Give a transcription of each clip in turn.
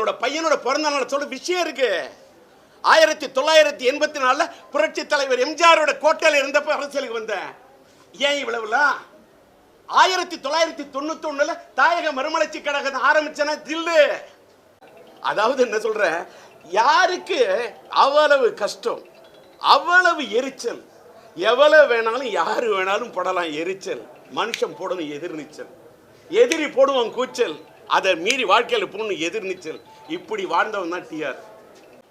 என்னோட பையனோட பிறந்த நாள் சொல்ல விஷயம் இருக்கு. ஆயிரத்தி தொள்ளாயிரத்தி எண்பத்தி நாலுல புரட்சி தலைவர் எம்ஜிஆரோட கோட்டையில் இருந்தப்ப அரசியலுக்கு வந்தேன். ஏன் இவ்வளவுலாம் ஆயிரத்தி தொள்ளாயிரத்தி தொண்ணூத்தி ஒண்ணுல தாயக மறுமலர்ச்சி கழகம் ஆரம்பிச்சனா தில்லு. அதாவது என்ன சொல்ற? யாருக்கு அவ்வளவு கஷ்டம் அவ்வளவு எரிச்சல் எவ்வளவு வேணாலும் யாரு வேணாலும் போடலாம் எரிச்சல் மனுஷன் போடணும் எதிர்நீச்சல் எதிரி போடுவான் கூச்சல் அதை மீறி வாழ்க்கையில் போடணும் எதிர்நீச்சல் இப்படி வாழ்ந்தவன் தான் டிஆர்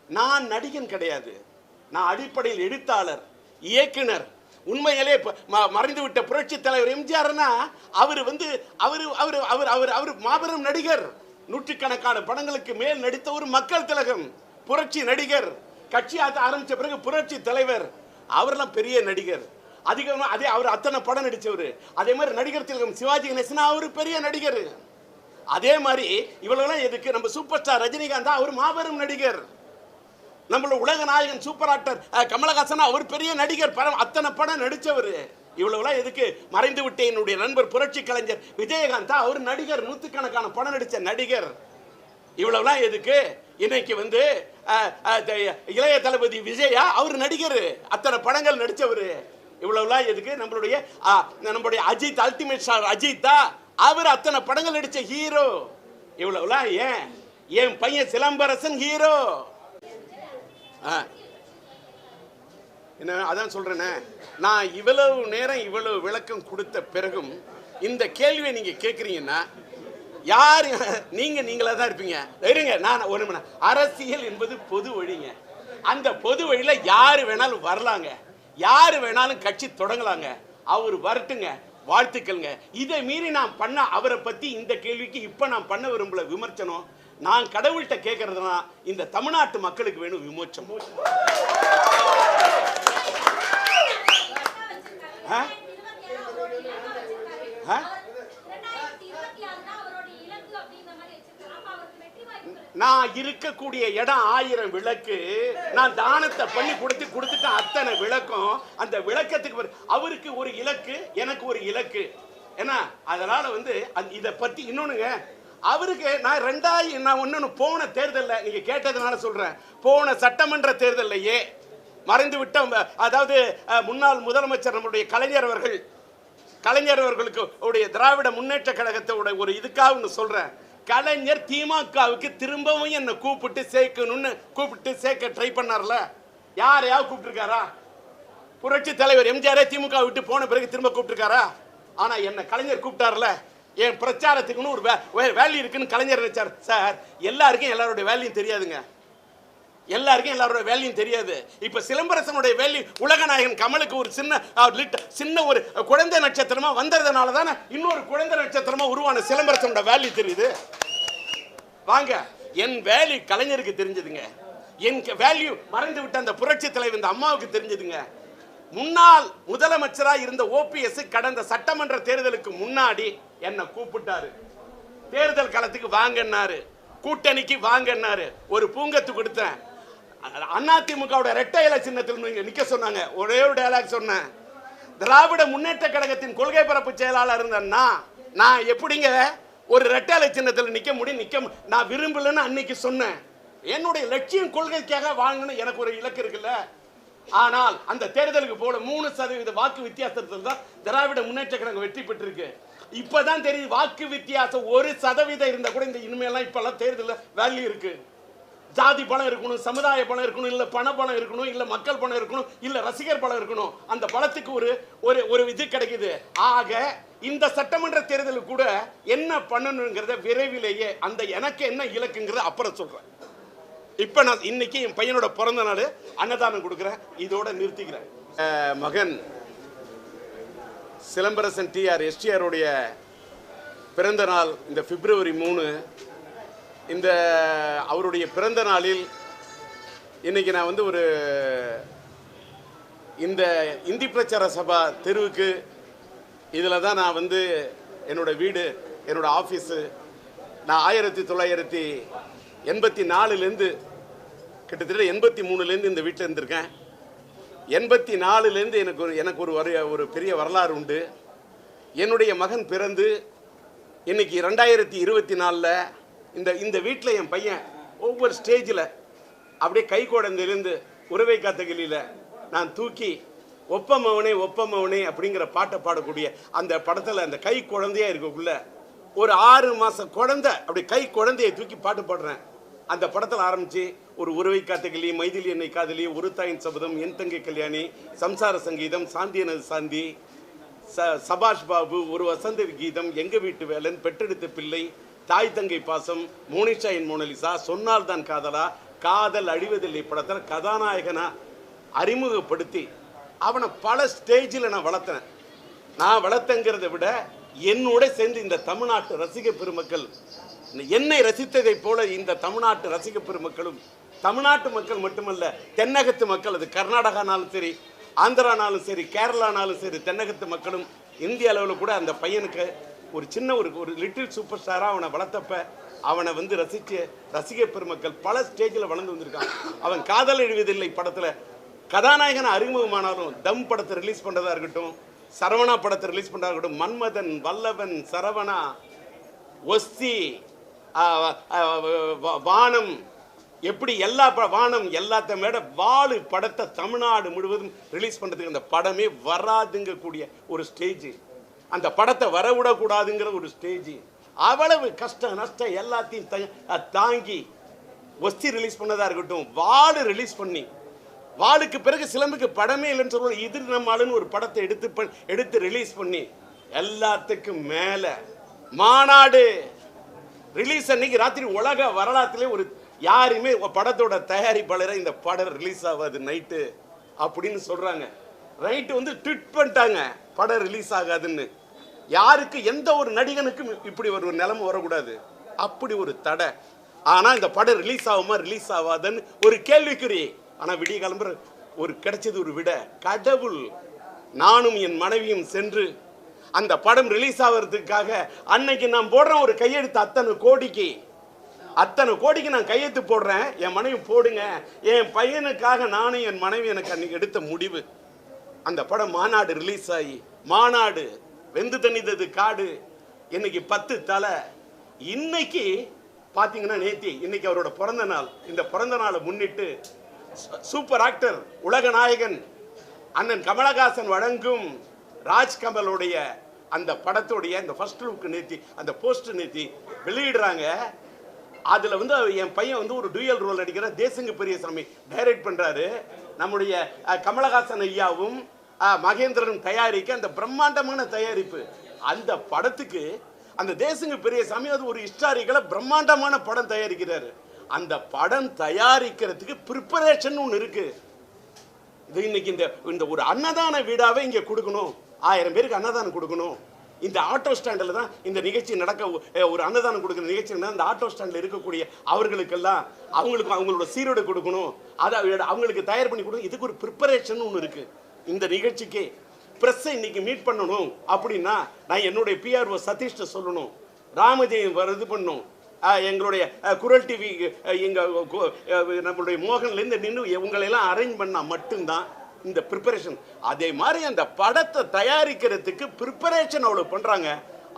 நான் நடிகன் கிடையாது. நான் அடிப்படையில் எழுத்தாளர் இயக்குனர். உண்மையிலே ம- மறைந்து விட்ட புரட்சி தலைவர் எம்ஜிஆர்னா அவர் வந்து அவர் அவர் அவர் அவர் அவர் மாபெரும் நடிகர். நூற்றுக்கணக்கான படங்களுக்கு மேல் நடித்த ஒரு மக்கள் திலகம் புரட்சி நடிகர். கட்சி ஆரம்பித்த ஆரம்பிச்ச பிறகு புரட்சி தலைவர். அவரெல்லாம் பெரிய நடிகர். அதிகமாக அதே அவர் அத்தனை படம் நடித்தவர் அதே மாதிரி நடிகர் திலகம் சிவாஜி கணேசன் அவர் பெரிய நடிகர். அதே மாதிரி இவ்வளவுலாம் எதுக்கு? நம்ம சூப்பர் ஸ்டார் ரஜினிகாந்த் அவர் மாபெரும் நடிகர். நம்மளோட உலக நாயகன் சூப்பர் ஆக்டர் கமலஹாசன் அவர் பெரிய நடிகர். படம் அத்தனை படம் நடித்தவர் இவ்வளவுலாம் எதுக்கு? மறைந்து விட்ட என்னுடைய நண்பர் புரட்சி கலைஞர் விஜயகாந்தா அவர் நடிகர். நூற்றுக்கணக்கான படம் நடித்த நடிகர். இவ்வளவுலாம் எதுக்கு? இன்னைக்கு வந்து இளைய தளபதி விஜயா அவர் நடிகர். அத்தனை படங்கள் நடித்தவர் இவ்வளவுலாம் எதுக்கு? நம்மளுடைய நம்மளுடைய அஜித் அல்டிமேட் ஸ்டார் அஜித்தா அவர் அத்தனை படங்கள் நடிச்ச ஹீரோ. இவ்வளவுலாம் ஏன்? என் பையன் சிலம்பரசன் ஹீரோ. ஆ. என்ன அதான் சொல்றேனே. நான் இவ்வளவு நேரம் இவ்வளவு விளக்கம் கொடுத்த பிறகும் இந்த கேள்வியை நீங்க கேட்குறீங்கன்னா யார் நீங்க நீங்களா தான் இருப்பீங்க. இருங்க நான் ஒரு மணி அரசியல் என்பது பொது வழிங்க. அந்த பொது வழியில யாரு வேணாலும் வரலாங்க. யாரு வேணாலும் கட்சி தொடங்கலாங்க. அவர் வரட்டுங்க. வாழ்த்துக்கள்ங்க இதை மீறி நான் பண்ண அவரை பற்றி இந்த கேள்விக்கு இப்போ நான் பண்ண விரும்பல விமர்சனம் நான் கடவுள்கிட்ட கேட்கறதுனா இந்த தமிழ்நாட்டு மக்களுக்கு வேணும் விமோச்சம் ஆ? ஆ? நான் இருக்கக்கூடிய இடம் ஆயிரம் விளக்கு. நான் தானத்தை பண்ணி கொடுத்து கொடுத்துட்டேன் அத்தனை விளக்கம். அந்த விளக்கத்துக்கு பிறகு அவருக்கு ஒரு இலக்கு எனக்கு ஒரு இலக்கு. ஏன்னா அதனால வந்து இதை பத்தி இன்னொன்னுங்க. அவருக்கு நான் ரெண்டாயிரம் நான் ஒன்று போன தேர்தலில் நீங்கள் கேட்டதுனால சொல்கிறேன் போன சட்டமன்ற தேர்தலையே மறைந்து விட்ட அதாவது முன்னாள் முதலமைச்சர் நம்முடைய கலைஞர் அவர்கள் கலைஞர் அவர்களுக்கு உடைய திராவிட முன்னேற்ற கழகத்தோட ஒரு இதுக்காக ஒன்று சொல்கிறேன் கலைஞர் திமுகவுக்கு திரும்பவும் என்னை கூப்பிட்டு சேர்க்கணும்னு கூப்பிட்டு சேர்க்க ட்ரை பண்ணார்ல. யாரையாவது கூப்பிட்டுருக்காரா? புரட்சி தலைவர் எம்ஜிஆரே திமுக விட்டு போன பிறகு திரும்ப கூப்பிட்டுருக்காரா? ஆனால் என்ன கலைஞர் கூப்பிட்டார்ல. என் பிரச்சாரத்துக்குன்னு ஒரு வேல்யூ இருக்குன்னு கலைஞர் நினைச்சார். சார் எல்லாருக்கும் எல்லாருடைய வேல்யூ தெரியாதுங்க. எல்லாருக்கும் எல்லாரோட வேல்யூ தெரியாது. இப்ப சிலம்பரசனுடைய வேல்யூ உலகநாயகன் கமலுக்கு ஒரு சின்ன சின்ன ஒரு குழந்தை நட்சத்திரமா வந்ததுனால தானே இன்னொரு குழந்தை நட்சத்திரமா உருவான சிலம்பரசனோட வேல்யூ தெரியுது. வாங்க என் வேல்யூ கலைஞருக்கு தெரிஞ்சதுங்க. என் வேல்யூ மறைந்து விட்ட அந்த புரட்சி தலைவர் இந்த அம்மாவுக்கு தெரிஞ்சதுங்க. முன்னாள் முதலமைச்சரா இருந்த ஓபிஎஸ் கடந்த சட்டமன்ற தேர்தலுக்கு முன்னாடி என்னை கூப்பிட்டாரு. தேர்தல் களத்துக்கு வாங்கன்னாரு. கூட்டணிக்கு வாங்கன்னாரு. ஒரு பூங்கத்து கொடுத்தேன். அதிமுகவோட ரெட்டை இலை சின்னத்தில் நீங்க நிக்க சொன்னாங்க. ஒரே ஒரு டயலாக் சொன்னேன். திராவிட முன்னேற்ற கழகத்தின் கொள்கை பரப்பு செயலாளர் இருந்தேன்னா நான் எப்படிங்க ஒரு ரெட்டை இலை சின்னத்தில் நிக்க முடியும் நிக்க நான் விரும்பலன்னு அன்னைக்கு சொன்னேன். என்னுடைய லட்சியம் கொள்கைக்காக வாங்கணும் எனக்கு ஒரு இலக்கு இருக்குல்ல. ஆனால் அந்த தேர்தலுக்கு போல மூணு சதவீத வாக்கு வித்தியாசத்தில் தான் திராவிட முன்னேற்ற கழகம் வெற்றி பெற்றிருக்கு. இப்பதான் தெரியுது வாக்கு வித்தியாசம் ஒரு சதவீதம் இருந்தா கூட இந்த இனிமேலாம் இப்பெல்லாம் தேர்தலில் வேல்யூ இருக்கு. ஜாதி பணம் இருக்கணும் சமுதாய பணம் இருக்கணும் இல்லை பண பணம் இருக்கணும் இல்லை மக்கள் பணம் இருக்கணும் இல்லை ரசிகர் பணம் இருக்கணும் அந்த பணத்துக்கு ஒரு ஒரு ஒரு இது கிடைக்குது. ஆக இந்த சட்டமன்ற தேர்தலுக்கு கூட என்ன பண்ணணுங்கிறத விரைவிலேயே அந்த எனக்கு என்ன இலக்குங்கிறத அப்புறம் சொல்றேன். இப்போ நான் இன்னைக்கு என் பையனோட பிறந்த நாள் அன்னதானம் கொடுக்குறேன். இதோட நிறுத்திக்கிறேன். மகன் சிலம்பரசன் டிஆர் எஸ்டிஆருடைய பிறந்த நாள் இந்த பிப்ரவரி மூணு இந்த அவருடைய பிறந்த நாளில் இன்றைக்கி நான் வந்து ஒரு இந்த இந்தி பிரச்சார சபா தெருவுக்கு இதில் தான் நான் வந்து என்னோட வீடு என்னோடய ஆஃபீஸு நான் ஆயிரத்தி தொள்ளாயிரத்தி எண்பத்தி நாலுலேருந்து கிட்டத்தட்ட எண்பத்தி மூணுலேருந்து இந்த வீட்டில் இருந்திருக்கேன். எண்பத்தி நாலுலேருந்து எனக்கு ஒரு எனக்கு ஒரு வர ஒரு பெரிய வரலாறு உண்டு. என்னுடைய மகன் பிறந்து இன்னைக்கு ரெண்டாயிரத்தி இருபத்தி நாலில் இந்த இந்த வீட்டில் என் பையன் ஒவ்வொரு ஸ்டேஜில் அப்படியே கை குழந்தையிலேருந்து உறவை காத்தகிலியில் நான் தூக்கி ஒப்பமவனே ஒப்பமவனே அப்படிங்கிற பாட்டை பாடக்கூடிய அந்த படத்தில் அந்த கை குழந்தையாக இருக்கக்குள்ள ஒரு ஆறு மாதம் குழந்தை அப்படி கை குழந்தையை தூக்கி பாட்டு பாடுறேன். அந்த படத்தில் ஆரம்பித்து ஒரு உறவை காத்தகிளி மைதிலி என்னை காதலி ஒரு தாயின் சபதம் என் தங்கை கல்யாணி சம்சார சங்கீதம் சாந்தி எனது சாந்தி ச சபாஷ் பாபு ஒரு வசந்த கீதம் எங்கள் வீட்டு வேலன் பெற்றெடுத்த பிள்ளை தாய் தங்கை பாசம் மோனிஷா என் மோனலிசா சொன்னால் தான் காதலா காதல் அழிவதில்லை படத்தில் கதாநாயகனா அறிமுகப்படுத்தி அவனை பல ஸ்டேஜில் நான் வளர்த்தேன். நான் வளர்த்தங்கிறத விட என்னோட சேர்ந்து இந்த தமிழ்நாட்டு ரசிக பெருமக்கள் என்னை ரசித்ததைப் போல இந்த தமிழ்நாட்டு ரசிக பெருமக்களும் தமிழ்நாட்டு மக்கள் மட்டுமல்ல தென்னகத்து மக்கள் அது கர்நாடகானாலும் சரி ஆந்திரானாலும் சரி கேரளானாலும் சரி தென்னகத்து மக்களும் இந்திய அளவில் கூட அந்த பையனுக்கு ஒரு சின்ன ஒரு ஒரு லிட்டில் சூப்பர் ஸ்டாராக அவனை வளர்த்தப்ப அவனை வந்து ரசித்து ரசிக பெருமக்கள் பல ஸ்டேஜில் வளர்ந்து வந்திருக்கான் அவன் காதல் எழுவதில்லை படத்தில். கதாநாயகன் அறிமுகமானாலும் தம் படத்தை ரிலீஸ் பண்ணுறதா இருக்கட்டும் சரவணா படத்தை ரிலீஸ் பண்ணுறதா இருக்கட்டும் மன்மதன் வல்லவன் சரவணா ஒஸ்தி வானம் எப்படி எல்லா வானம் எல்லாத்த மேட வாழு படத்தை தமிழ்நாடு முழுவதும் ரிலீஸ் பண்ணுறதுக்கு அந்த படமே வராதுங்க கூடிய ஒரு ஸ்டேஜ் அந்த படத்தை வரவிடக்கூடாதுங்கிற ஒரு ஸ்டேஜ் அவ்வளவு கஷ்டம் நஷ்டம் எல்லாத்தையும் தாங்கி ஒஸ்தி ரிலீஸ் பண்ணதா இருக்கட்டும் வாடு ரிலீஸ் பண்ணி வாளுக்கு பிறகு சிலம்புக்கு படமே இல்லைன்னு சொல்லுவோம் இது நம்மளுன்னு ஒரு படத்தை எடுத்து பண்- எடுத்து ரிலீஸ் பண்ணி எல்லாத்துக்கும் மேல மாநாடு ரிலீஸ் அன்னைக்கு ராத்திரி உலக வரலாற்றிலே ஒரு யாருமே படத்தோட தயாரிப்பாளரை இந்த படம் ரிலீஸ் ஆகாது நைட்டு அப்படின்னு சொல்றாங்க. ரைட்டு வந்து ட்விட் பண்ணிட்டாங்க படம் ரிலீஸ் ஆகாதுன்னு. யாருக்கு எந்த ஒரு நடிகனுக்கும் இப்படி ஒரு நிலைமை வரக்கூடாது. அப்படி ஒரு தடை. ஆனால் இந்த படம் ரிலீஸ் ஆகுமா ரிலீஸ் ஆகாதுன்னு ஒரு கேள்விக்குறி. ஆனால் விடிய கிளம்புற ஒரு கிடைச்சது ஒரு விட. கடவுள் நானும் என் மனைவியும் சென்று அந்த படம் ரிலீஸ் ஆகிறதுக்காக அன்னைக்கு நான் போடுறேன் ஒரு கையெழுத்து அத்தனை கோடிக்கு. அத்தனை கோடிக்கு நான் கையெழுத்து போடுறேன். என் மனைவி போடுங்க. என் பையனுக்காக நானும் என் மனைவி எனக்கு அன்னைக்கு எடுத்த முடிவு. அந்த படம் மாநாடு ரிலீஸ் ஆகி மாநாடு வெந்து தணிந்தது காடு. இன்னைக்கு பத்து தலை. இன்னைக்கு பார்த்தீங்கன்னா நேத்தி இன்னைக்கு அவரோட பிறந்த நாள். இந்த பிறந்த நாளை முன்னிட்டு சூ- சூப்பர் ஆக்டர் உலக நாயகன் அண்ணன் கமலஹாசன் வழங்கும் ராஜ்கமலுடைய அந்த படத்துடைய அந்த ஃபர்ஸ்ட் லுக் நேத்தி அந்த போஸ்டர் நேத்தி வெளியிடுறாங்க. அதில் வந்து அவர் என் பையன் வந்து ஒரு டூயல் ரோல் நடிக்கிற தேசங்க பெரியசாமி டைரக்ட் பண்ணுறாரு நம்முடைய கமலஹாசன் ஐயாவும் மகேந்திரன் தயாரிக்க அந்த பிரம்மாண்டமான தயாரிப்பு. அந்த படத்துக்கு அந்த தேசங்க பெரியசாமி அது ஒரு ஹிஸ்டாரிக்கலாக பிரம்மாண்டமான படம் தயாரிக்கிறாரு. அந்த படம் தயாரிக்கிறதுக்கு ப்ரிப்பரேஷன் ஒன்று இருக்கு. இது இன்னைக்கு இந்த இந்த ஒரு அன்னதான வீடாவே இங்கே கொடுக்கணும். ஆயிரம் பேருக்கு அன்னதானம் கொடுக்கணும். இந்த ஆட்டோ ஸ்டாண்டில் தான் இந்த நிகழ்ச்சி நடக்க ஒரு அன்னதானம் கொடுக்குற நிகழ்ச்சி நடந்தா அந்த ஆட்டோ ஸ்டாண்டில் இருக்கக்கூடிய அவர்களுக்கெல்லாம் அவங்களுக்கு அவங்களோட சீரோடு கொடுக்கணும். அதை அவங்களுக்கு தயார் பண்ணி கொடுக்கணும். இதுக்கு ஒரு ப்ரிப்பரேஷன் ஒன்று இருக்குது இந்த நிகழ்ச்சிக்கு ப்ரெஸ்ஸை இன்னைக்கு மீட் பண்ணணும் அப்படின்னா நான் என்னுடைய பிஆர்ஓ சதீஷ்ட சொல்லணும். ராமஜெயம் இது பண்ணும். எங்களுடைய குரல் டிவி எங்கள் நம்மளுடைய மோகன்லேருந்து நின்று உங்களையெல்லாம் அரேஞ்ச் பண்ணால் மட்டும்தான் இந்த ப்ரிப்பரேஷன் அதே மாதிரி அந்த படத்தை தயாரிக்கிறதுக்கு ப்ரிப்பரேஷன் அவ்வளோ பண்ணுறாங்க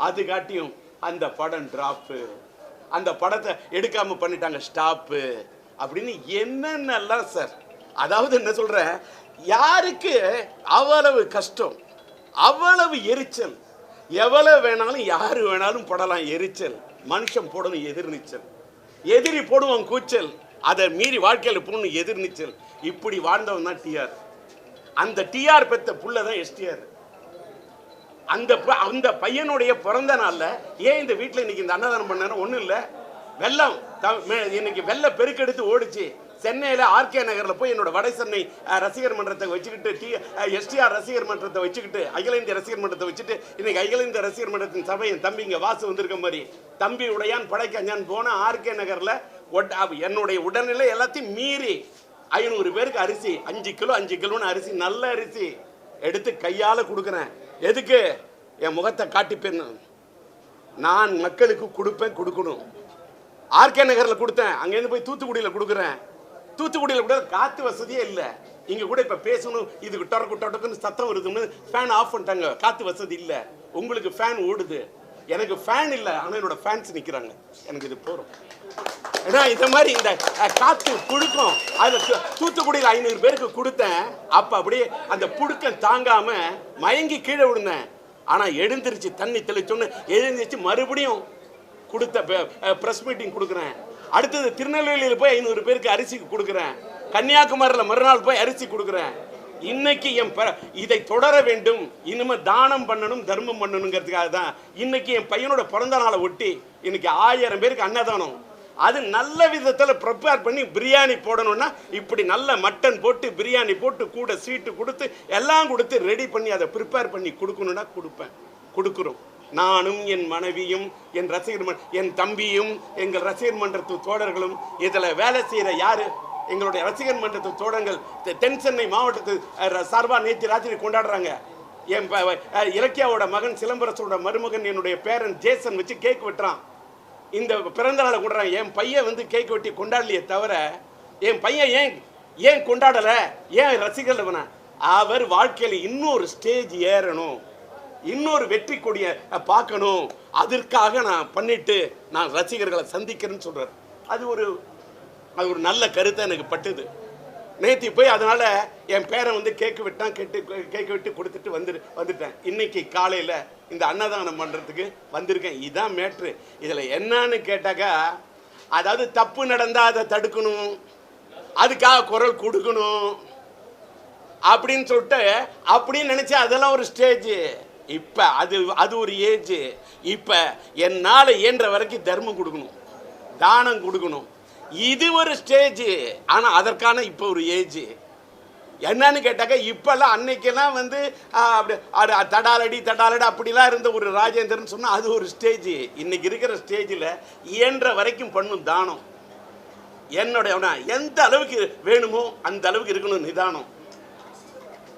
அது காட்டியும் அந்த படம் ட்ராப்பு அந்த படத்தை எடுக்காமல் பண்ணிட்டாங்க ஸ்டாப்பு அப்படின்னு என்னென்னலாம் சார் அதாவது என்ன சொல்கிறேன் யாருக்கு அவ்வளவு கஷ்டம்? அவ்வளவு எரிச்சல். எவ்வளவு வேணாலும் யாரு வேணாலும் போடலாம் எரிச்சல். மனுஷன் போடணும் எதிர்நீச்சல் எதிரி போடுவான் கூச்சல். அதை மீறி வாழ்க்கையில் போடணும் எதிர்நீச்சல் இப்படி வாழ்ந்தவன் தான் டிஆர் அந்த டிஆர் பெத்த புள்ள தான் எஸ்டிஆர் அந்த அந்த பையனுடைய பிறந்த நாளில் ஏன் இந்த வீட்டில் இன்னைக்கு இந்த அன்னதானம் பண்ணாரு ஒன்றும் இல்லை? வெள்ளம். த- மே- இன்னைக்கு வெள்ள பெருக்கெடுத்து ஓடிச்சு. சென்னையில் ஆர்கே நகரில் போய் என்னோட வட சென்னை ரசிகர் மன்றத்தை வச்சுக்கிட்டு டி எஸ்டிஆர் ரசிகர் மன்றத்தை வச்சுக்கிட்டு அகில இந்திய ரசிகர் மன்றத்தை வச்சுட்டு இன்னைக்கு அகில இந்திய ரசிகர் மன்றத்தின் சபையின் தம்பி இங்கே வாசு வந்திருக்க மாதிரி தம்பி உடையான் படைக்கஞ்சான் போன ஆர்கே நகரில் என்னுடைய உடல்நிலை எல்லாத்தையும் மீறி ஐநூறு பேருக்கு அரிசி அஞ்சு கிலோ அஞ்சு கிலோன்னு அரிசி நல்ல அரிசி எடுத்து கையால் கொடுக்குறேன். எதுக்கு? என் முகத்தை காட்டிப்பேன் நான் மக்களுக்கு கொடுப்பேன் கொடுக்கணும். ஆர்கே நகரில் கொடுத்தேன். அங்கேருந்து போய் தூத்துக்குடியில் கொடுக்குறேன். தூத்துக்குடியில் கூட காற்று வசதியே இல்லை. இங்கே கூட இப்போ பேசணும் இதுக்கு டொரக்கு டொடக்குன்னு சத்தம் வருதுன்னு ஃபேன் ஆஃப் பண்ணிட்டாங்க. காற்று வசதி இல்லை. உங்களுக்கு ஃபேன் ஓடுது. எனக்கு ஃபேன் இல்லை. ஆனால் என்னோட ஃபேன்ஸ் நிற்கிறாங்க எனக்கு இது போகிறோம் ஏன்னா இந்த மாதிரி இந்த காற்று புழுக்கம் அதில் தூத்துக்குடியில் ஐநூறு பேருக்கு கொடுத்தேன். அப்போ அப்படியே அந்த புழுக்கம் தாங்காமல் மயங்கி கீழே விழுந்தேன். ஆனால் எழுந்திருச்சு தண்ணி தெளிச்சோன்னு எழுந்திருச்சு மறுபடியும் கொடுத்த ப்ரெஸ் மீட்டிங் கொடுக்குறேன். அடுத்தது திருநெல்வேலியில் போய் ஐநூறு பேருக்கு அரிசி கொடுக்குறேன். கன்னியாகுமரியில் மறுநாள் போய் அரிசி கொடுக்குறேன். இன்னைக்கு என் இதை தொடர வேண்டும். இனிமே தானம் பண்ணணும் தர்மம் பண்ணணுங்கிறதுக்காக தான். இன்னைக்கு என் பையனோட பிறந்த நாளை ஒட்டி இன்னைக்கு ஆயிரம் பேருக்கு அன்னதானம். அது நல்ல விதத்தில் ப்ரிப்பேர் பண்ணி பிரியாணி போடணும்னா இப்படி நல்ல மட்டன் போட்டு பிரியாணி போட்டு கூட ஸ்வீட்டு கொடுத்து எல்லாம் கொடுத்து ரெடி பண்ணி அதை ப்ரிப்பேர் பண்ணி கொடுக்கணுன்னா கொடுப்பேன். கொடுக்குறோம். நானும் என் மனைவியும் என் ரசிகர் என் தம்பியும் எங்கள் ரசிகர் மன்றத்து தோழர்களும் இதில் வேலை செய்கிற யாரு? எங்களுடைய ரசிகர் மன்றத்து தோழர்கள் தென் சென்னை மாவட்டத்து சார்பா நேற்று ராத்திரி கொண்டாடுறாங்க. என் இலக்கியாவோட மகன் சிலம்பரசோட மருமகன் என்னுடைய பேரன் ஜேசன் வச்சு கேக் வெட்டுறான். இந்த பிறந்த நாளை கொண்டாடுறான் என் பையன் வந்து கேக் வெட்டி கொண்டாடலையே தவிர என் பையன் ஏன் ஏன் கொண்டாடலை? ஏன் ரசிகர் வேணா அவர் வாழ்க்கையில் இன்னொரு ஸ்டேஜ் ஏறணும். இன்னொரு வெற்றி கொடிய பார்க்கணும். அதற்காக நான் பண்ணிட்டு நான் ரசிகர்களை சந்திக்கிறேன்னு சொல்கிறார் அது ஒரு அது ஒரு நல்ல கருத்தை எனக்கு பட்டுது. நேத்தி போய் அதனால என் பேரை வந்து கேக்கு விட்டான் கேட்டு கேக்கு விட்டு கொடுத்துட்டு வந்துரு வந்துட்டேன். இன்னைக்கு காலையில் இந்த அன்னதானம் பண்ணுறதுக்கு வந்திருக்கேன். இதுதான் மேட்ரு. இதில் என்னன்னு கேட்டாக்கா அதாவது தப்பு நடந்தால் அதை தடுக்கணும். அதுக்காக குரல் கொடுக்கணும். அப்படின்னு சொல்லிட்டு அப்படின்னு நினைச்சா அதெல்லாம் ஒரு ஸ்டேஜ் இப்போ அது அது ஒரு ஏஜ். இப்போ என்னால் இயன்ற வரைக்கும் தர்மம் கொடுக்கணும். தானம் கொடுக்கணும். இது ஒரு ஸ்டேஜ். ஆனால் அதற்கான இப்போ ஒரு ஏஜ். என்னன்னு கேட்டாக்க இப்போல்லாம் அன்னைக்கெல்லாம் வந்து அப்படி அட, தடாலடி தடாலடி அப்படிலாம் இருந்த ஒரு ராஜேந்திரன் சொன்னால் அது ஒரு ஸ்டேஜ். இன்னைக்கு இருக்கிற ஸ்டேஜில் இயன்ற வரைக்கும் பண்ணும் தானம். என்னுடைய அவன எந்த அளவுக்கு வேணுமோ அந்த அளவுக்கு இருக்கணும் நிதானம்.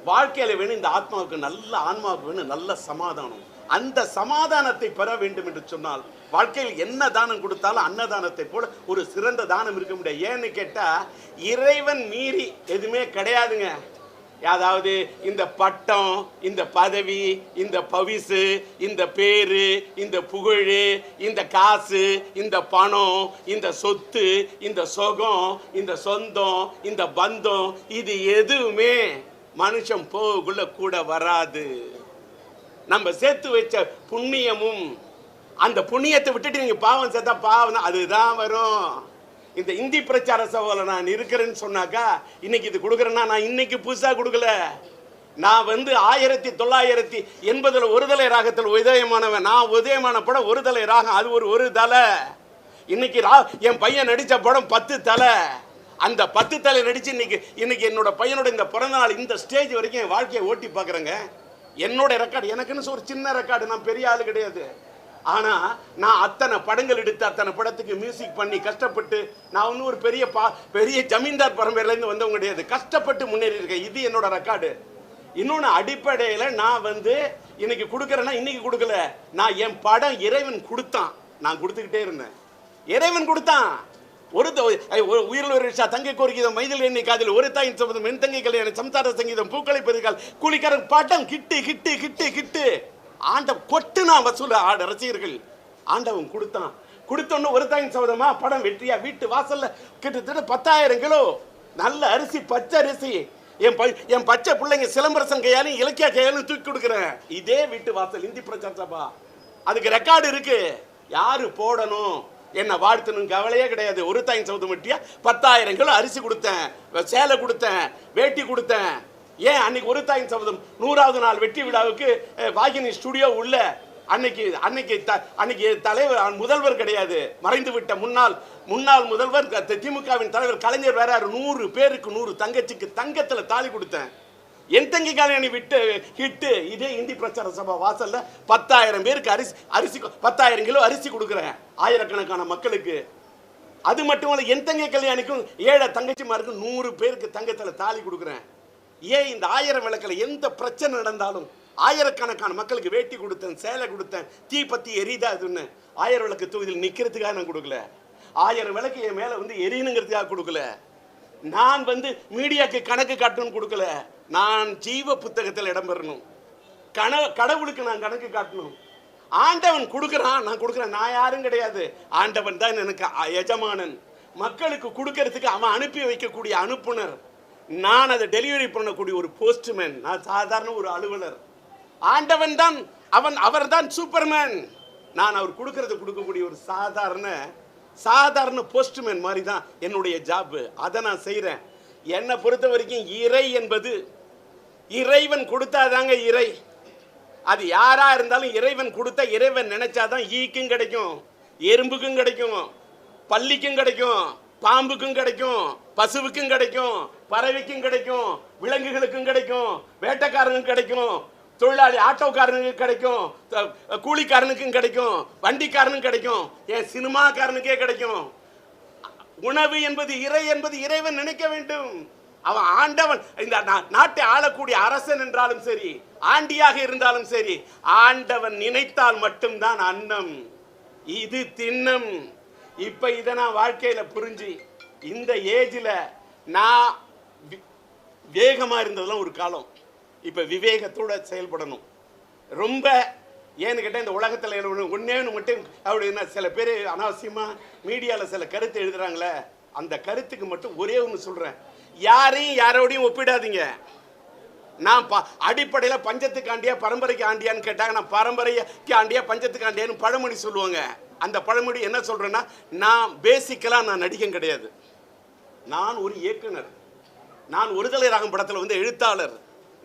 வாழ்க்கையில் வேணும் இந்த ஆத்மாவுக்கு நல்ல ஆன்மாவுக்கு வேணும் நல்ல சமாதானம். அந்த சமாதானத்தை பெற வேண்டும் என்று சொன்னால் வாழ்க்கையில் என்ன தானம் கொடுத்தாலும் அன்னதானத்தை போல ஒரு சிறந்த தானம் இருக்க முடியாது. ஏன்னு கேட்டால் இறைவன் மீறி எதுவுமே கிடையாதுங்க. அதாவது இந்த பட்டம் இந்த பதவி இந்த பவிசு இந்த பேரு இந்த புகழ் இந்த காசு இந்த பணம் இந்த சொத்து இந்த சுகம் இந்த சொந்தம் இந்த பந்தம் இது எதுவுமே மனுஷன் போகக்குள்ள கூட வராது. நம்ம சேர்த்து வச்ச புண்ணியமும் அந்த புண்ணியத்தை விட்டுட்டு நீங்க பாவம் சேர்த்தா பாவம் அதுதான் வரும். இந்த இந்தி பிரச்சார சபையில் நான் இருக்கிறேன்னு சொன்னாக்கா இன்னைக்கு இது கொடுக்குறேன்னா நான் இன்னைக்கு புதுசாக கொடுக்கல. நான் வந்து ஆயிரத்தி தொள்ளாயிரத்தி எண்பதுல ஒரு தலை ராகத்தில் உதயமானவன். நான் உதயமான படம் ஒரு தலை ராகம் அது ஒரு ஒரு தலை. இன்னைக்கு ரா என் பையன் நடித்த படம் பத்து தலை. அந்த பத்து தலை நடிச்சு இன்னைக்கு இன்னைக்கு என்னோட பையனோட இந்த பிறந்த நாள் இந்த ஸ்டேஜ் வரைக்கும் என் வாழ்க்கையை ஓட்டி பார்க்குறேங்க. என்னோட ரெக்கார்டு எனக்குன்னு ஒரு சின்ன ரெக்கார்டு நான் பெரிய ஆளு கிடையாது. ஆனால் நான் அத்தனை படங்கள் எடுத்து அத்தனை படத்துக்கு மியூசிக் பண்ணி கஷ்டப்பட்டு நான் ஒன்றும் ஒரு பெரிய பா பெரிய ஜமீன்தார் பரம்பரையிலேருந்து வந்தவங்க கிடையாது. கஷ்டப்பட்டு முன்னேறி இருக்கேன். இது என்னோட ரெக்கார்டு இன்னொன்று அடிப்படையில் நான் வந்து இன்னைக்கு கொடுக்குறேன்னா இன்னைக்கு கொடுக்கல. நான் என் படம் இறைவன் கொடுத்தான். நான் கொடுத்துக்கிட்டே இருந்தேன். இறைவன் கொடுத்தான். ஒரு உயிரில் ஒரு விஷா தங்கை கோரிக்கை மைதில் எண்ணி காதில் ஒரு தாயின் சம்பதம் என் தங்கை கல்யாணம் சம்சார சங்கீதம் பூக்களை பெருகால் கூலிக்காரன் பாட்டம் கிட்டு கிட்டு கிட்டு கிட்டு. ஆண்ட கொட்டு நான் வசூல் ஆட ரசிகர்கள். ஆண்டவன் கொடுத்தான். கொடுத்தோன்னு ஒரு தாயின் சபதமா படம் வெற்றியா? வீட்டு வாசல்ல கிட்டத்தட்ட பத்தாயிரம் கிலோ. நல்ல அரிசி பச்சை அரிசி. என் ப என் பச்சை பிள்ளைங்க சிலம்பரசன் கையாலும் இலக்கிய கையாலும் தூக்கி கொடுக்குறேன். இதே வீட்டு வாசல் இந்தி பிரச்சார சபா. அதுக்கு ரெக்கார்டு இருக்கு. யாரு போடணும்? என்னை வாழ்த்தணும் கவலையே கிடையாது. ஒரு தாயின் சவுத்து மட்டியா? பத்தாயிரம் கிலோ அரிசி கொடுத்தேன். சேலை கொடுத்தேன். வேட்டி கொடுத்தேன். ஏன் அன்னைக்கு ஒரு தாயின் சபதம் நூறாவது நாள் வெற்றி விழாவுக்கு வாகினி ஸ்டுடியோ உள்ள அன்னைக்கு அன்னைக்கு த அன்னைக்கு தலைவர் முதல்வர் கிடையாது. மறைந்து விட்ட முன்னாள் முன்னாள் முதல்வர் திமுகவின் தலைவர் கலைஞர் வேற நூறு பேருக்கு நூறு தங்கச்சிக்கு தங்கத்தில் தாலி கொடுத்தேன். என் தங்கி கல்யாணி விட்டு ஹிட்டு இதே இந்தி பிரச்சார சபா வாசல்ல பத்தாயிரம் பேருக்கு அரிசி அரிசி பத்தாயிரம் கிலோ அரிசி கொடுக்குறேன் ஆயிரக்கணக்கான மக்களுக்கு. அது மட்டும் இல்லை என் தங்கை கல்யாணிக்கும் ஏழை தங்கச்சிமாருக்கும் நூறு பேருக்கு தங்கத்தில் தாலி கொடுக்குறேன். ஏன் இந்த ஆயிரம் விளக்கில் எந்த பிரச்சனை நடந்தாலும் ஆயிரக்கணக்கான மக்களுக்கு வேட்டி கொடுத்தேன் சேலை கொடுத்தேன் தீ பத்தி எரியுதா அதுன்னு ஆயிரம் விளக்கு தொகுதியில் நிற்கிறதுக்காக நான் கொடுக்கல. ஆயிரம் விளக்கு என் மேலே வந்து எரியணுங்கிறதுக்காக கொடுக்கல. நான் வந்து மீடியாக்கு கணக்கு காட்டணும்னு கொடுக்கல. நான் ஜீவ புத்தகத்தில் இடம் பெறணும். கண கடவுளுக்கு நான் கணக்கு காட்டணும். ஆண்டவன் கொடுக்குறான் நான் கொடுக்குறேன். நான் யாரும் கிடையாது. ஆண்டவன் தான் எனக்கு அ- எஜமானன். மக்களுக்கு கொடுக்கறதுக்கு அவன் அனுப்பி வைக்கக்கூடிய அனுப்புனர். நான் அதை டெலிவரி பண்ணக்கூடிய ஒரு போஸ்ட்மேன் நான் சாதாரண ஒரு அலுவலர். ஆண்டவன் தான் அவன் அவர்தான் சூப்பர்மேன் நான் அவர் கொடுக்கறது கொடுக்கக்கூடிய ஒரு சாதாரண சாதாரண போஸ்ட்மேன் மாதிரி தான் என்னுடைய ஜாப்பு அதை நான் செய்கிறேன் என்னை பொறுத்த வரைக்கும் இறை என்பது இறைவன் கொடுத்தாதாங்க இறை. அது யாராக இருந்தாலும் இறைவன் கொடுத்த இறைவன் நினைச்சாதான் ஈக்கும் கிடைக்கும் எறும்புக்கும் கிடைக்கும் பள்ளிக்கும் கிடைக்கும் பாம்புக்கும் கிடைக்கும் பசுவுக்கும் கிடைக்கும் பறவைக்கும் கிடைக்கும் விலங்குகளுக்கும் கிடைக்கும் வேட்டைக்காரனுக்கும் கிடைக்கும் தொழிலாளி ஆட்டோக்காரனுக்கு கிடைக்கும் கூலிக்காரனுக்கும் கிடைக்கும் வண்டிக்காரனுக்கும் கிடைக்கும் என் சினிமாக்காரனுக்கே கிடைக்கும். உணவு என்பது இறை என்பது இறைவன் நினைக்க வேண்டும். அவன் ஆண்டவன் இந்த நா- நாட்டை ஆளக்கூடிய அரசன் என்றாலும் சரி ஆண்டியாக இருந்தாலும் சரி ஆண்டவன் நினைத்தால் மட்டும்தான் அன்னம். இது திண்ணம். இப்ப இதை நான் வாழ்க்கையில புரிஞ்சு இந்த ஏஜில் நான் வேகமாக வேகமா இருந்ததெல்லாம் ஒரு காலம். இப்போ விவேகத்தோட செயல்படணும். ரொம்ப ஏன்னு கேட்டால் இந்த உலகத்தில் எழுதணும் ஒன்று மட்டும் அப்படின்னா சில பேர் அனாவசியமாக மீடியாவில் சில கருத்து எழுதுகிறாங்களே அந்த கருத்துக்கு மட்டும் ஒரே ஒன்று சொல்கிறேன் யாரையும் யாரோடையும் ஒப்பிடாதீங்க. நான் ப அடிப்படையில் பஞ்சத்துக்கு ஆண்டியா பரம்பரைக்கு ஆண்டியான்னு கேட்டாங்க நான் பரம்பரைக்கு ஆண்டியா பஞ்சத்துக்கு ஆண்டியான்னு பழமொழி சொல்லுவாங்க. அந்த பழமொழி என்ன சொல்கிறேன்னா நான் பேசிக்கலாக நான் நடிகன் கிடையாது. நான் ஒரு இயக்குனர். நான் ஒருதலை ராகம் படத்தில் வந்து எழுத்தாளர்.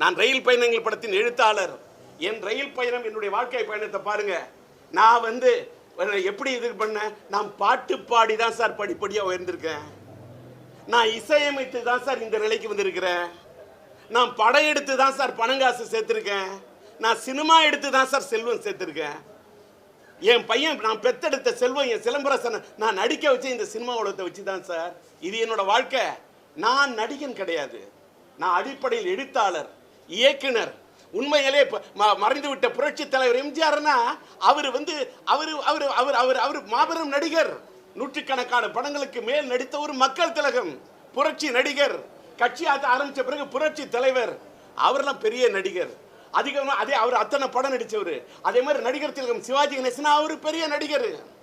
நான் ரயில் பயணங்கள் படத்தின் எழுத்தாளர். என் ரயில் பயணம் என்னுடைய வாழ்க்கை பயணத்தை பாருங்க. நான் வந்து எப்படி இது பண்ணேன் நான் பாட்டு பாடி தான் சார் படிப்படியாக உயர்ந்திருக்கேன். நான் இசையமைத்து தான் சார் இந்த நிலைக்கு வந்திருக்கிறேன். நான் படம் எடுத்து தான் சார் பணங்காசு சேர்த்துருக்கேன். நான் சினிமா எடுத்து தான் சார் செல்வம் சேர்த்துருக்கேன். என் பையன் நான் பெத்தெடுத்த செல்வம் என் சிலம்பரசனை நான் நடிக்க வச்சு இந்த சினிமா உலகத்தை வச்சு தான் சார். இது என்னோட வாழ்க்கை. நான் நடிகன் கிடையாது. நான் அடிப்படையில் எழுத்தாளர். இயக்குனர். உண்மையிலே ம- மறைந்து விட்ட புரட்சி தலைவர் எம்ஜிஆர்னா அவர் வந்து அவர் அவர் அவர் அவர் அவர் மாபெரும் நடிகர். நூற்றுக்கணக்கான படங்களுக்கு மேல் நடித்த ஒரு மக்கள் திலகம் புரட்சி நடிகர். கட்சி ஆரம்பித்த பிறகு புரட்சி தலைவர். அவர்லாம் பெரிய நடிகர். அதிகமாக அதே அவர் அத்தனை படம் நடித்தவர் அதே மாதிரி நடிகர் திலகம் சிவாஜி கணேசன் அவர் பெரிய நடிகர்.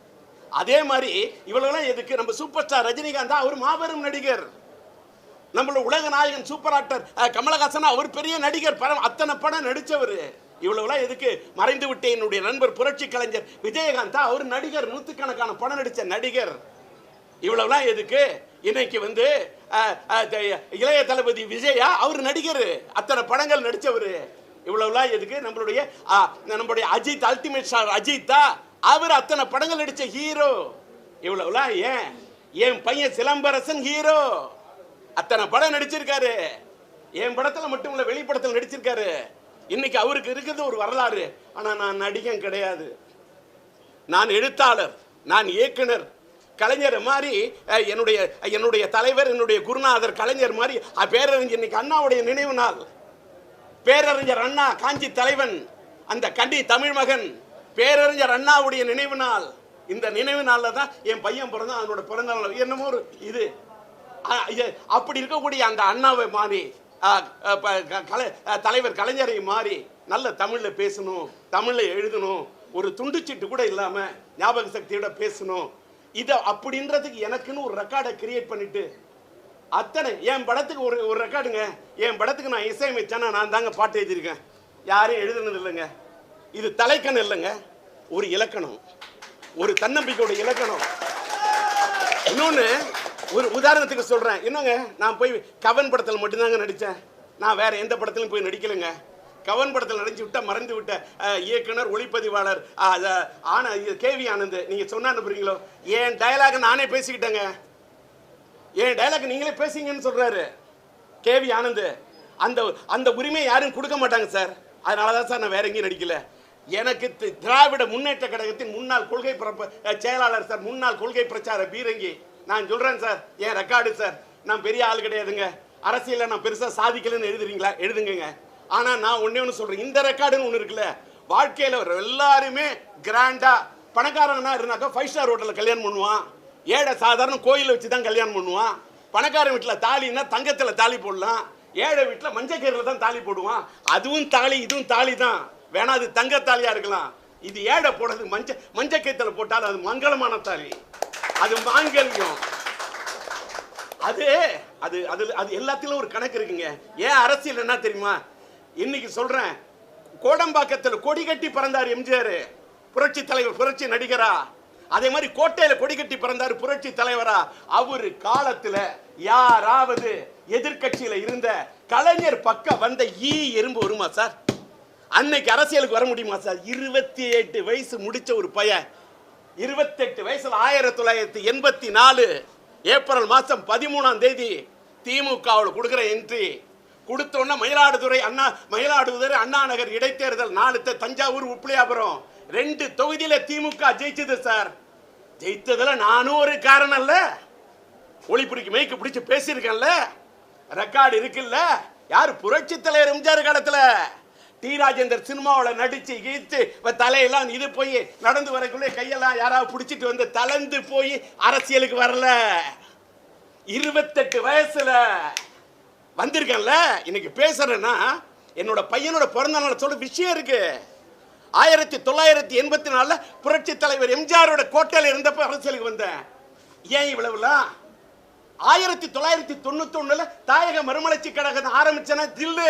அதே மாதிரி இவ்வளவுலாம் எதுக்கு? நம்ம சூப்பர் ஸ்டார் ரஜினிகாந்த் அவர் மாபெரும் நடிகர். நம்மளோட உலக நாயகன் சூப்பர் ஆக்டர் கமலஹாசன் அவர் பெரிய நடிகர் படம் அத்தனை படம் நடிச்சவர். இவ்வளவுலாம் எதுக்கு? மறைந்து விட்ட என்னுடைய நண்பர் புரட்சி கலைஞர் விஜயகாந்தா அவர் நடிகர் நூற்றுக்கணக்கான படம் நடித்த நடிகர். இவ்வளவுலாம் எதுக்கு? இன்னைக்கு வந்து இளைய தளபதி விஜயா அவர் நடிகர். அத்தனை படங்கள் நடித்தவர் இவ்வளவுலாம் எதுக்கு? நம்மளுடைய நம்மளுடைய அஜித் அல்டிமேட் ஸ்டார் அஜித்தா அவர் அத்தனை படங்கள் நடித்த ஹீரோ இவ்வளவுலாம் ஏன்? என் பையன் சிலம்பரசன் ஹீரோ அத்தனை படம் நடிச்சிருக்காரு. என் படத்துல மட்டும் இல்லை வெளிப்படத்தில் நடிச்சிருக்காரு. இன்னைக்கு அவருக்கு இருக்கிறது ஒரு வரலாறு. ஆனால் நான் நடிகன் கிடையாது. நான் எழுத்தாளர் நான் இயக்குனர் கலைஞர் மாதிரி என்னுடைய என்னுடைய தலைவர் என்னுடைய குருநாதர் கலைஞர் மாதிரி பேரறிஞர் இன்னைக்கு அண்ணாவுடைய நினைவு நாள். பேரறிஞர் அண்ணா காஞ்சி தலைவன் அந்த கண்டி தமிழ் மகன் பேரறிஞர் அண்ணாவுடைய நினைவு நாள். இந்த நினைவு நாளில் தான் என் பையன் பிறந்தான் அவனோட பிறந்த நாள். என்னமோ ஒரு இது, அப்படி இருக்கக்கூடிய அந்த அண்ணாவை மாறி க- கலை தலைவர் கலைஞரை மாறி நல்ல தமிழ்ல பேசணும் தமிழ்ல எழுதணும் ஒரு துண்டுச்சீட்டு கூட இல்லாம ஞாபக சக்தியோட பேசணும். இதை அப்படின்றதுக்கு எனக்குன்னு ஒரு ரெக்கார்டை கிரியேட் பண்ணிட்டு அத்தனை என் படத்துக்கு ஒரு ஒரு ரெக்கார்டுங்க என் படத்துக்கு நான் இசையமைச்சேன்னா நான் தாங்க பாட்டு எழுதியிருக்கேன். யாரும் எழுதுனது இல்லைங்க. இது தலைக்கணம் இல்லைங்க. ஒரு இலக்கணம். ஒரு தன்னம்பிக்கையோட இலக்கணம். இன்னொன்று ஒரு உதாரணத்துக்கு சொல்கிறேன் இன்னொங்க நான் போய் கவன் படத்தில் மட்டும்தாங்க நடித்தேன் நான் வேற எந்த படத்திலும் போய் நடிக்கலைங்க. கவன் படத்தில் நடிச்சு விட்ட மறைந்து விட்ட இயக்குனர் ஒளிப்பதிவாளர் ஆன கேவி ஆனந்த். நீங்கள் சொன்னா நம்புறீங்களோ என் டயலாக நானே பேசிக்கிட்டேங்க. என் டயலாக் நீங்களே பேசிங்கன்னு சொல்றாரு கேவி ஆனந்த். அந்த அந்த உரிமையை யாரும் கொடுக்க மாட்டாங்க சார். அதனால தான் சார் நான் வேற எங்கேயும் நடிக்கல. எனக்கு திராவிட முன்னேற்ற கழகத்தின் முன்னாள் கொள்கை செயலாளர் சார் முன்னாள் கொள்கை பிரச்சார பீரங்கி. நான் சொல்றேன் சார். என் ரெக்கார்டு சார்? நான் பெரிய ஆள் கிடையாதுங்க. அரசியலில் நான் பெருசாக சாதிக்கலன்னு எழுதுறீங்களா? எழுதுங்க ஆனால் நான் ஒன்றே ஒன்று சொல்கிறேன் இந்த ரெக்கார்டுன்னு ஒன்று இருக்குல்ல வாழ்க்கையில் எல்லாருமே கிராண்டாக பணக்காரங்கன்னா இருந்தாக்கா ஃபைவ் ஸ்டார் ஹோட்டலில் கல்யாணம் பண்ணுவான். ஏழை சாதாரண கோயிலில் வச்சு தான் கல்யாணம் பண்ணுவான். பணக்காரன் வீட்டில் தாலின்னா தங்கத்தில் தாலி போடலாம். ஏழை வீட்டில் மஞ்சக்கீரில் தான் தாலி போடுவான். அதுவும் தாலி இதுவும் தாலி தான். வேணா அது தங்க தாலியாக இருக்கலாம். இது ஏழை போடுறது மஞ்ச மஞ்ச கைத்துல போட்டாலும் அது மங்களமான தாலி. அது மாங்கல்யம். அது அது அது அது எல்லாத்திலும் ஒரு கணக்கு இருக்குங்க. ஏன் அரசியல் என்ன தெரியுமா? இன்னைக்கு சொல்றேன். கோடம்பாக்கத்தில் கொடி கட்டி பிறந்தார் எம்ஜிஆர். புரட்சி தலைவர் புரட்சி நடிகரா. அதே மாதிரி கோட்டையில கொடி கட்டி பிறந்தார் புரட்சி தலைவரா. அவரு காலத்துல யாராவது எதிர்க்கட்சியில இருந்த கலைஞர் பக்கம் வந்த ஈ எறும்பு வருமா சார்? அன்னைக்கு அரசியலுக்கு வர முடியுமா சார்? இருபத்தி எட்டு வயசு முடிச்ச ஒரு பையன். இருபத்தெட்டு வயசுல ஆயிரத்தி தொள்ளாயிரத்தி எண்பத்தி நாலு ஏப்ரல் மாதம் பதிமூணாம் தேதி திமுகவில் கொடுக்குற என்ட்ரி கொடுத்தோன்னே மயிலாடுதுறை அண்ணா மயிலாடுதுறை அண்ணா நகர் இடைத்தேர்தல் நாலு தஞ்சாவூர் உப்பிளியாபுரம். ரெண்டு தொகுதியில் திமுக ஜெயிச்சது சார். ஜெயித்ததில் நானும் ஒரு காரணம் இல்ல. ஒளிப்பிடிக்கு மைக்கு பிடிச்சி பேசியிருக்கேன்ல. ரெக்கார்டு இருக்குல்ல. யார் புரட்சி தலைவர் எம்ஜிஆர் காலத்தில்? டி ராஜேந்தர் சினிமாவில் நடித்து கீத்து இப்போ தலையெல்லாம் இது போய் நடந்து வரக்குள்ளே கையெல்லாம் யாராவது பிடிச்சிட்டு வந்து தளர்ந்து போய் அரசியலுக்கு வரல. இருபத்தெட்டு வயசில் வந்திருக்கேன்ல. இன்னைக்கு பேசுறேன்னா என்னோட பையனோட பிறந்த நாளை சொல்ல விஷயம் இருக்கு. ஆயிரத்தி தொள்ளாயிரத்தி எண்பத்தி நாலுல புரட்சி தலைவர் எம்ஜிஆரோட கோட்டையில் இருந்தப்ப அரசியலுக்கு வந்தேன். ஏன் இவ்வளவுலாம்? ஆயிரத்தி தொள்ளாயிரத்தி தொண்ணூத்தி ஒண்ணுல தாயக மறுமலர்ச்சி கழகம் ஆரம்பிச்சேன்னா தில்லு.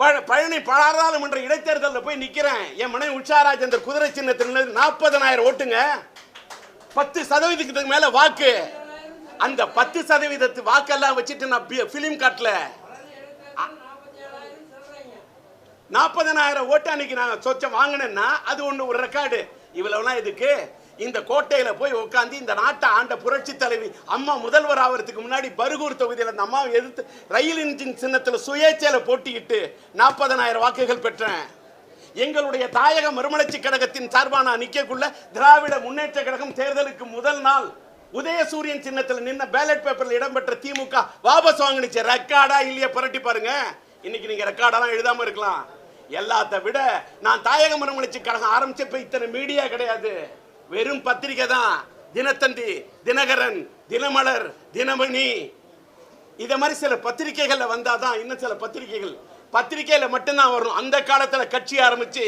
பழனி பாராளுமன்ற இடைத்தேர்தலில் போய் நிற்கிறேன் என் மனைவி உஷா குதிரை சின்னத்தில் நாற்பதனாயிரம் ஓட்டுங்க. பத்து சதவீதத்துக்கு மேல வாக்கு. அந்த பத்து சதவீதத்து வாக்கெல்லாம் வச்சுட்டு நான் பிலிம் காட்டல நாற்பதனாயிரம் ஓட்டு அன்னைக்கு நான் சொச்சம் வாங்கினேன்னா அது ஒன்று ஒரு ரெக்கார்டு இவ்வளவுலாம் இதுக்கு இந்த கோட்டையில் போய் உட்காந்து இந்த நாட்டை ஆண்ட புரட்சி தலைவி அம்மா முதல்வர் ஆகிறதுக்கு முன்னாடி பருகூர் தொகுதியில் அந்த அம்மாவை எதிர்த்து ரயில் இன்ஜின் சின்னத்தில் சுயேச்சையில் போட்டியிட்டு நாற்பதனாயிரம் வாக்குகள் பெற்றேன். எங்களுடைய தாயக மறுமலர்ச்சி கழகத்தின் சார்பாக நான் நிற்கக்குள்ள திராவிட முன்னேற்ற கழகம் தேர்தலுக்கு முதல் நாள் உதயசூரியன் சின்னத்தில் நின்ன பேலட் பேப்பரில் இடம்பெற்ற திமுக வாபஸ் வாங்கினுச்சு. ரெக்கார்டா இல்லையா? புரட்டி பாருங்க. இன்னைக்கு நீங்க ரெக்கார்டெல்லாம் எழுதாம இருக்கலாம். எல்லாத்த விட நான் தாயக மறுமலர்ச்சி கழகம் ஆரம்பிச்சப்ப இத்தனை மீடியா கிடையாது. வெறும் பத்திரிக்கை தான். தினத்தந்தி தினகரன் தினமலர் தினமணி. இத மாதிரி சில பத்திரிகைகள்ல வந்தாதான் இன்னும் சில பத்திரிகைகள் பத்திரிகையில மட்டும்தான் வரும் அந்த காலத்துல கட்சி ஆரம்பிச்சு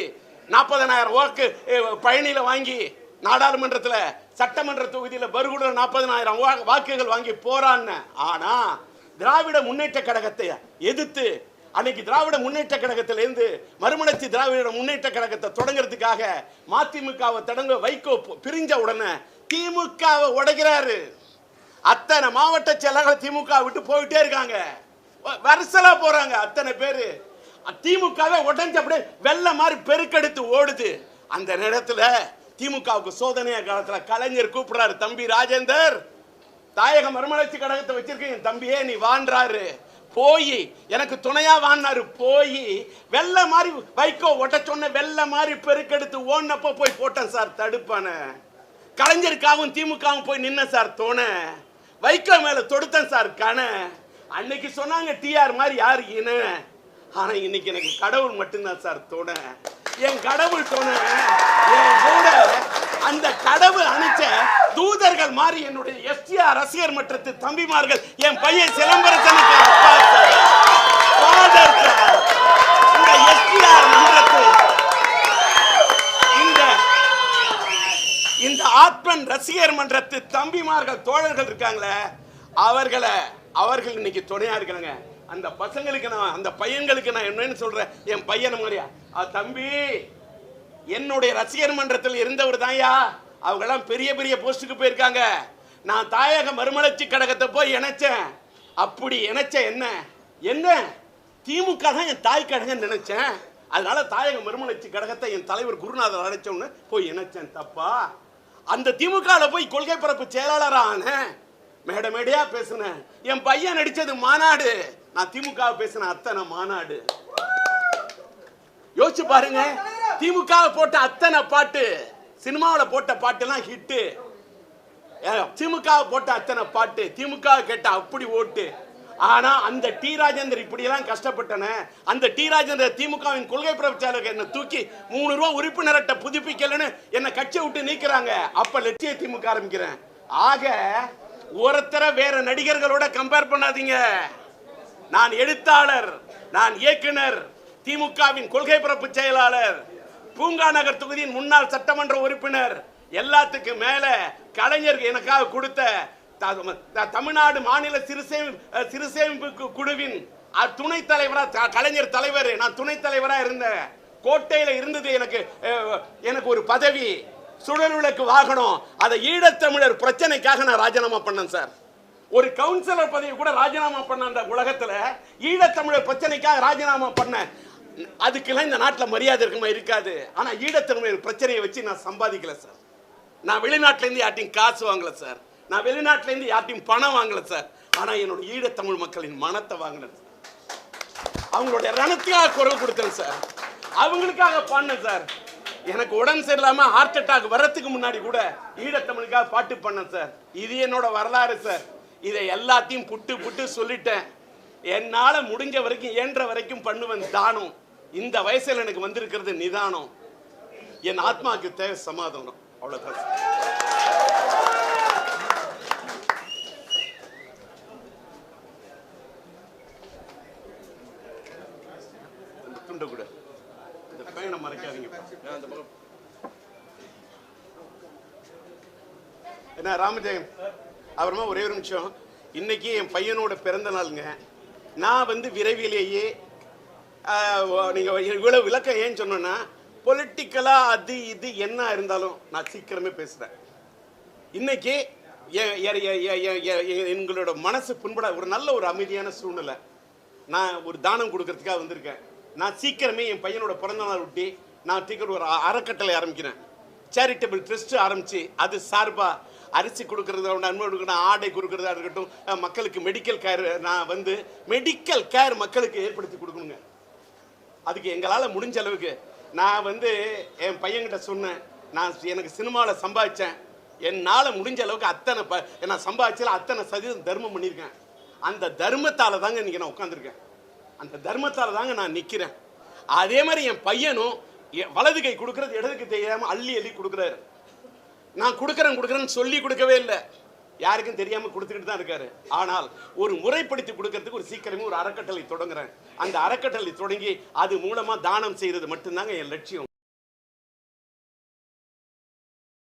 நாற்பதனாயிரம் வாக்கு அஹ், பழனியில வாங்கி நாடாளுமன்றத்தில் சட்டமன்ற தொகுதியில் பருகுட நாற்பதனாயிரம் வாக்குகள் வாங்கி போறான்னு ஆனா திராவிட முன்னேற்ற கழகத்தை எதிர்த்து அன்னைக்கு திராவிட முன்னேற்ற கழகத்திலேருந்து மறுமலர்ச்சி திராவிட முன்னேற்ற கழகத்தை தொடங்குறதுக்காக மதிமுகவை தொடங்க வைகோ பிரிஞ்ச உடனே திமுகவை உடைக்கிறாரு. அத்தனை மாவட்ட செயலாளர் திமுக விட்டு போயிட்டே இருக்காங்க. வ- வரிசலா போறாங்க அத்தனை பேரு. திமுகவே உடஞ்சு அப்படியே வெள்ள மாதிரி பெருக்கெடுத்து ஓடுது. அந்த நேரத்தில் திமுகவுக்கு சோதனைய காலத்தில் கலைஞர் கூப்பிடுறாரு தம்பி ராஜேந்தர் தாயக மறுமலர்ச்சி கழகத்தை வச்சிருக்க என் தம்பியே நீ வான்றாரு. போய் எனக்கு துணையா வாங்கினாரு போய் வெள்ள மாதிரி வைக்கோ ஒட்ட சொன்ன வெள்ள மாதிரி பெருக்கெடுத்து ஓடினப்ப போய் போட்டேன் சார் தடுப்பான. கலைஞருக்காகவும் திமுகவும் போய் நின்ன சார் தோணை. வைக்கோ மேல தொடுத்தேன் சார் கண. அன்னைக்கு சொன்னாங்க டிஆர் மாதிரி யாரு இன ஆனா இன்னைக்கு எனக்கு கடவுள் மட்டும்தான் சார் துணை. என் கடவுள் தோண. என் கூட அந்த கடவுள் அனுப்பிச்ச தூதர்கள் மாதிரி என்னுடைய எஸ்டிஆர் ரசிகர் மன்றத்து தம்பிமார்கள் என் பையன் சிலம்பரசனுக்கு அப்பா சார். Father sir. இந்த எஸ்டிஆர் மன்றத்து இந்த இந்த ஆத்மன் ரசிகர் மன்றத்து தம்பிமார்கள் தோழர்கள் இருக்காங்களே அவர்களை அவர்கள் இன்னைக்கு துணையா இருக்கிறாங்க அந்த பசங்களுக்கு நான் அந்த பையன்களுக்கு நான் என்னன்னு சொல்றேன். என் பையன் மாதிரியா? தம்பி என்னுடைய ரசிகர் மன்றத்தில் இருந்தவர் தான்யா அவங்கெல்லாம் பெரிய பெரிய போஸ்ட்டுக்கு போயிருக்காங்க. நான் தாயக மறுமலர்ச்சி கழகத்தை போய் இணைச்சேன். அப்படி இணைச்ச என்ன? என்ன? திமுக தான் என் தாய் கழகம் நினைச்சேன். அதனால தாயக மறுமலர்ச்சி கழகத்தை என் தலைவர் குருநாதர் அழைச்சோன்னு போய் இணைச்சேன் தப்பா? அந்த திமுகவில் போய் கொள்கை பரப்பு செயலாளரா ஆனேன் மேடை மேடையா பேசினேன். என் பையன் நடிச்சது மாநாடு. நான் திமுக பேசின அத்தனை மாநாடு. யோசிச்சு பாருங்க. திமுக போட்ட அத்தனை பாட்டு சினிமாவில் போட்ட பாட்டெல்லாம் ஹிட்டு. திமுக போட்ட அத்தனை பாட்டு திமுக கேட்ட அப்படி ஓட்டு. ஆனா அந்த டி ராஜேந்தர் இப்படியெல்லாம் கஷ்டப்பட்டன அந்த டி ராஜேந்தர் திமுகவின் கொள்கை பிரச்சாரக என்ன தூக்கி மூணு ரூபா உறுப்பினர்கிட்ட புதுப்பிக்கலன்னு என்னை கட்சியை விட்டு நீக்கிறாங்க. அப்ப லட்சிய திமுக ஆரம்பிக்கிறேன். ஆக ஒருத்தர வேற நடிகர்களோட கம்பேர் பண்ணாதீங்க. நான் எழுத்தாளர் நான் இயக்குனர் திமுகவின் கொள்கை பரப்பு செயலாளர் பூங்கா நகர் தொகுதியின் முன்னாள் சட்டமன்ற உறுப்பினர் எல்லாத்துக்கும் மேல கலைஞர் எனக்காக கொடுத்த த- தமிழ்நாடு மாநில சிறுசேமி சிறுசேமிப்பு கு- குழுவின் அஹ், துணைத் தலைவரா கலைஞர் தலைவர். நான் துணைத் தலைவரா இருந்தேன் கோட்டையில இருந்தது எனக்கு எனக்கு ஒரு பதவி. சுழல் விளக்கு வாகனம். அதை ஈழத்தமிழர் பிரச்சனைக்காக நான் ராஜினாமா பண்ணேன் சார். ஒரு கவுன்சிலர் பதவி கூட ராஜினாமா பண்ண அந்த உலகத்தில். ஈழத்தமிழர் பிரச்சனைக்காக ராஜினாமா பண்ணேன். அதுக்கெல்லாம் இந்த நாட்டில் மரியாதை இருக்குமா? இருக்காது. ஆனால் ஈழத்தமிழர் பிரச்சனையை வச்சு நான் சம்பாதிக்கல சார். நான் வெளிநாட்டிலேருந்து யார்ட்டையும் காசு வாங்கலை சார். நான் வெளிநாட்டிலேருந்து யார்ட்டையும் பணம் வாங்கலை சார். ஆனால் என்னோட ஈழத்தமிழ் மக்களின் மனத்தை வாங்கினேன் சார். அவங்களுடைய ரணத்துக்காக குரல் கொடுத்தேன் சார். அவங்களுக்காக பாடினேன் சார். எனக்கு உடம்பு சரியில்லாமல் ஹார்ட் அட்டாக் வர்றதுக்கு முன்னாடி கூட ஈழத்தமிழுக்காக பாட்டு பண்ணேன் சார். இது என்னோட வரலாறு சார். இதை எல்லாத்தையும் புட்டு புட்டு சொல்லிட்டேன். என்னால் முடிஞ்ச வரைக்கும் இயன்ற வரைக்கும் பண்ணுவேன் தானும். இந்த வயசுல எனக்கு வந்திருக்கிறது நிதானம். என் ஆத்மாவுக்கு தேவை சமாதானம். அவ்வளவுதான். சார். கூட. இந்த பேனை மறைக்காதீங்க. என்ன ராமஜெயம்? அப்புறமா ஒரே ஒரு நிமிஷம். இன்னைக்கு என் பையனோட பிறந்த நாளுங்க. நான் வந்து விரைவிலேயே நீங்கள் இவ்வளோ விளக்கம் ஏன் சொன்னேன்னா பொலிட்டிக்கலாக அது இது என்ன இருந்தாலும் நான் சீக்கிரமே பேசுகிறேன் இன்னைக்கு எங்களோட மனசு புண்பட ஒரு நல்ல ஒரு அமைதியான சூழ்நிலை. நான் ஒரு தானம் கொடுக்கறதுக்காக வந்திருக்கேன். நான் சீக்கிரமே என் பையனோட பிறந்த நாள் ஒட்டி நான் சீக்கிரம் ஒரு அறக்கட்டளை ஆரம்பிக்கிறேன். சேரிட்டபிள் ட்ரஸ்ட் ஆரம்பித்து அது சார்பாக அரிசி கொடுக்கறது நன்மை கொடுக்கணும் ஆடை கொடுக்கறதா இருக்கட்டும் மக்களுக்கு மெடிக்கல் கேர் நான் வந்து மெடிக்கல் கேர் மக்களுக்கு ஏற்படுத்தி கொடுக்கணுங்க. அதுக்கு எங்களால் முடிஞ்ச அளவுக்கு நான் வந்து என் பையன்கிட்ட சொன்னேன் நான் எனக்கு சினிமாவில் சம்பாதிச்சேன். என்னால் முடிஞ்ச அளவுக்கு அத்தனை ப நான் சம்பாதிச்சல அத்தனை சதவீதம் தர்மம் பண்ணியிருக்கேன். அந்த தர்மத்தால் தாங்க இன்றைக்கி நான் உட்காந்துருக்கேன் அந்த தர்மத்தால் தாங்க நான் நிற்கிறேன் அதே மாதிரி என் பையனும் வலது கை கொடுக்குறது இடது கை தெரியாமல் அள்ளி அள்ளி கொடுக்குறாரு. நான் கொடுக்குறேன் கொடுக்குறேன்னு சொல்லி கொடுக்கவே இல்லை. யாருக்கும் தெரியாமல் கொடுத்துக்கிட்டு தான் இருக்காரு. ஆனால் ஒரு முறைப்படுத்தி கொடுக்கறதுக்கு ஒரு சீக்கிரமே ஒரு அறக்கட்டளை தொடங்குறேன். அந்த அறக்கட்டளை தொடங்கி அது மூலமாக தானம் செய்கிறது மட்டும்தாங்க என் லட்சியம்.